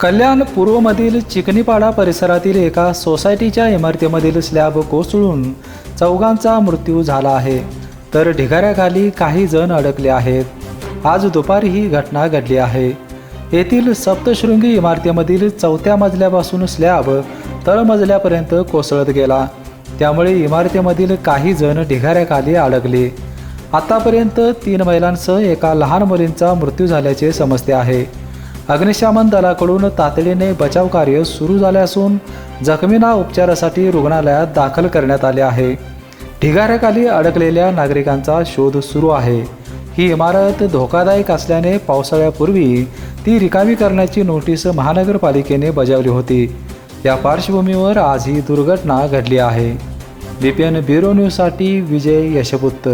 कल्याण पूर्वमधील चिकनीपाडा परिसरातील एका सोसायटीच्या इमारतीमधील स्लॅब कोसळून चौघांचा मृत्यू झाला आहे. तर ढिगाऱ्याखाली काही जण अडकले आहेत. आज दुपारी ही घटना घडली आहे. येथील सप्तशृंगी इमारतीमधील चौथ्या मजल्यापासून स्लॅब तळमजल्यापर्यंत कोसळत गेला. त्यामुळे इमारतीमधील काही जण ढिगाऱ्याखाली अडकले. आतापर्यंत तीन महिलांसह एका लहान मुलींचा मृत्यू झाल्याचे समजते आहे. अग्निशमन दलाकडून तातडीने बचाव कार्य सुरू झाले असून जखमींना उपचारासाठी रुग्णालयात दाखल करण्यात आले आहे. ढिगाऱ्याखाली अडकलेल्या नागरिकांचा शोध सुरू आहे. ही इमारत धोकादायक असल्याने पावसाळ्यापूर्वी ती रिकामी करण्याची नोटीस महानगरपालिकेने बजावली होती. या पार्श्वभूमीवर आज ही दुर्घटना घडली आहे. बीपीएन ब्युरो न्यूजसाठी विजय यशपुत्त